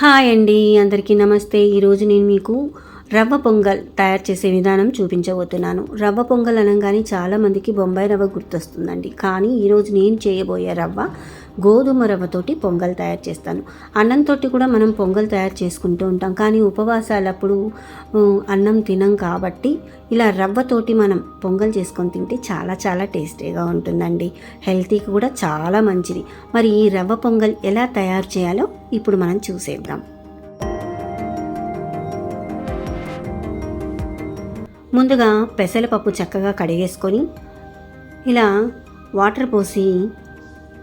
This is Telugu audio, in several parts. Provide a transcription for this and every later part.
హాయ్ అండి అందరికీ నమస్తే. ఈరోజు నేను మీకు రవ్వ పొంగల్ తయారు చేసే విధానం చూపించబోతున్నాను. రవ్వ పొంగల్ అనగానే చాలామందికి బొంబాయి రవ్వ గుర్తొస్తుందండి. కానీ ఈరోజు నేను చేయబోయే రవ్వ గోధుమ రవ్వతోటి పొంగల్ తయారు చేస్తాను. అన్నంతో కూడా మనం పొంగల్ తయారు చేసుకుంటూ ఉంటాం. కానీ ఉపవాసాలప్పుడు అన్నం తినం కాబట్టి ఇలా రవ్వతోటి మనం పొంగల్ చేసుకొని తింటే చాలా చాలా టేస్టీగా ఉంటుందండి. హెల్తీకి కూడా చాలా మంచిది. మరి ఈ రవ్వ పొంగల్ ఎలా తయారు చేయాలో ఇప్పుడు మనం చూసేద్దాం. ముందుగా పెసరపప్పు చక్కగా కడిగేసుకొని ఇలా వాటర్ పోసి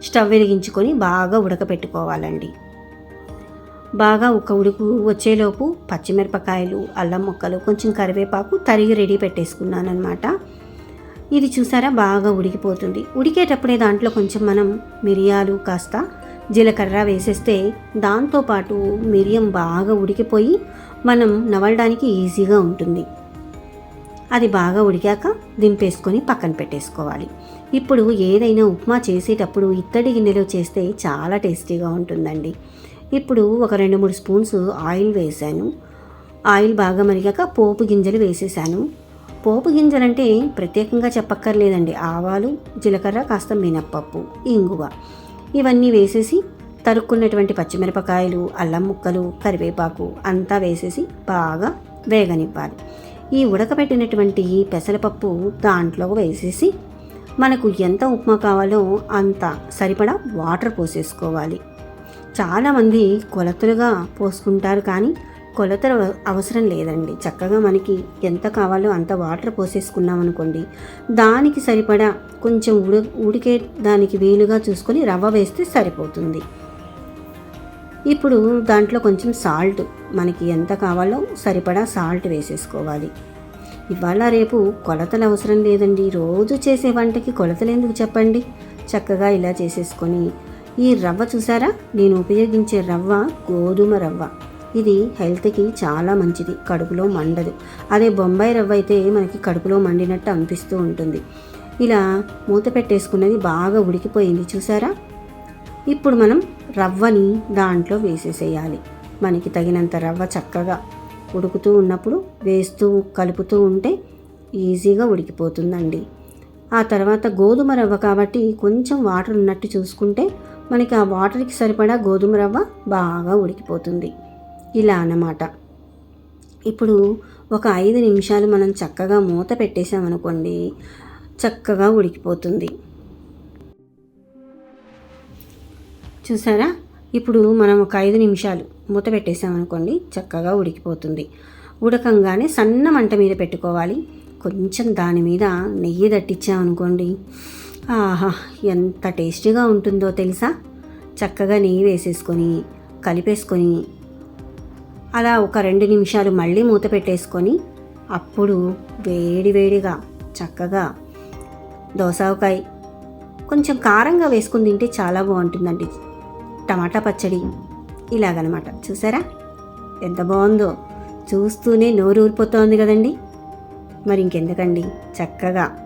స్టవ్ వెలిగించుకొని బాగా ఉడకపెట్టుకోవాలండి. బాగా ఒక ఉడుకు వచ్చేలోపు పచ్చిమిరపకాయలు అల్లం ముక్కలు కొంచెం కరివేపాకు తరిగి రెడీ పెట్టేసుకున్నాను అనమాట ఇది చూసారా? బాగా ఉడికిపోతుంది. ఉడికేటప్పుడే దాంట్లో కొంచెం మనం మిరియాలు కాస్త జీలకర్ర వేసేస్తే దాంతోపాటు మిరియం బాగా ఉడికిపోయి మనం నవలడానికి ఈజీగా ఉంటుంది. అది బాగా ఉడికాక దింపేసుకొని పక్కన పెట్టేసుకోవాలి. ఇప్పుడు ఏదైనా ఉప్మా చేసేటప్పుడు ఇత్తడి గిన్నెలో చేస్తే చాలా టేస్టీగా ఉంటుందండి. ఇప్పుడు ఒక రెండు మూడు స్పూన్స్ ఆయిల్ వేసాను. ఆయిల్ బాగా మరిగాక పోపు గింజలు వేసేసాను. పోపు గింజలంటే ప్రత్యేకంగా చెప్పక్కర్లేదండి. ఆవాలు జీలకర్ర కాస్త మినప్పప్పు ఇంగువ. ఇవన్నీ వేసేసి తరుక్కున్నటువంటి పచ్చిమిరపకాయలు అల్లం ముక్కలు కరివేపాకు అంతా వేసేసి బాగా వేగనివ్వాలి. ఈ ఉడకబెట్టినటువంటి పెసరపప్పు దాంట్లో వేసేసి మనకు ఎంత ఉప్మా కావాలో అంత సరిపడా వాటర్ పోసేసుకోవాలి. చాలామంది కొలతలుగా పోసుకుంటారు కానీ కొలతలు అవసరం లేదండి. చక్కగా మనకి ఎంత కావాలో అంత వాటర్ పోసేసుకున్నాం అనుకోండి దానికి సరిపడా కొంచెం ఉడి ఉడికే దానికి వీలుగా చూసుకొని రవ్వ వేస్తే సరిపోతుంది. ఇప్పుడు దాంట్లో కొంచెం సాల్ట్ మనకి ఎంత కావాలో సరిపడా సాల్ట్ వేసేసుకోవాలి. ఇవాళ రేపు కొలతలు అవసరం లేదండి. రోజు చేసే వంటకి కొలతలు ఎందుకు చెప్పండి? చక్కగా ఇలా చేసేసుకొని ఈ రవ్వ చూసారా? నేను ఉపయోగించే రవ్వ గోధుమ రవ్వ. ఇది హెల్త్కి చాలా మంచిది. కడుపులో మండదు. అదే బొంబాయి రవ్వ అయితే మనకి కడుపులో మండినట్టు అనిపిస్తూ ఉంటుంది. ఇలా మూత పెట్టేసుకున్నది బాగా ఉడికిపోయింది. చూసారా? ఇప్పుడు మనం రవ్వని దాంట్లో వేసేసేయాలి. మనకి తగినంత రవ్వ చక్కగా ఉడుకుతూ ఉన్నప్పుడు వేస్తూ కలుపుతూ ఉంటే ఈజీగా ఉడికిపోతుందండి. ఆ తర్వాత గోధుమ రవ్వ కాబట్టి కొంచెం వాటర్ ఉన్నట్టు చూసుకుంటే మనకి ఆ వాటర్కి సరిపడా గోధుమ రవ్వ బాగా ఉడికిపోతుంది. ఇలా అన్నమాట. ఇప్పుడు ఒక ఐదు నిమిషాలు మనం చక్కగా మూత పెట్టేసామనుకోండి చక్కగా ఉడికిపోతుంది. చూసారా? ఇప్పుడు మనం ఒక ఐదు నిమిషాలు మూత పెట్టేసామనుకోండి చక్కగా ఉడికిపోతుంది. ఉడకంగానే సన్న మంట మీద పెట్టుకోవాలి. కొంచెం దాని మీద నెయ్యి దట్టించామనుకోండి ఆహా ఎంత టేస్టీగా ఉంటుందో తెలుసా? చక్కగా నెయ్యి వేసేసుకొని కలిపేసుకొని అలా ఒక రెండు నిమిషాలు మళ్ళీ మూత పెట్టేసుకొని అప్పుడు వేడి వేడిగా చక్కగా దోసావకాయ కొంచెం కారంగా వేసుకుని తింటే చాలా బాగుంటుందండి. టమాటా పచ్చడి ఇలాగనమాట. చూసారా? ఎంత బాగుందో. చూస్తూనే నోరు ఊరిపోతోంది కదండి. మరి ఇంకెందుకండి? చక్కగా.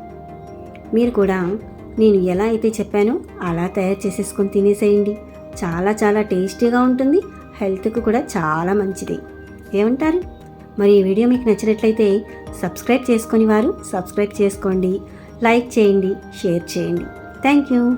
మీరు కూడా నేను ఎలా అయితే చెప్పానో అలా తయారు చేసేసుకొని తినేసేయండి. చాలా చాలా టేస్టీగా ఉంటుంది. హెల్త్కు కూడా చాలా మంచిది. ఏమంటారు? మరి ఈ వీడియో మీకు నచ్చినట్లయితే సబ్స్క్రైబ్ చేసుకుని వారు సబ్స్క్రైబ్ చేసుకోండి. లైక్ చేయండి షేర్ చేయండి. Thank you.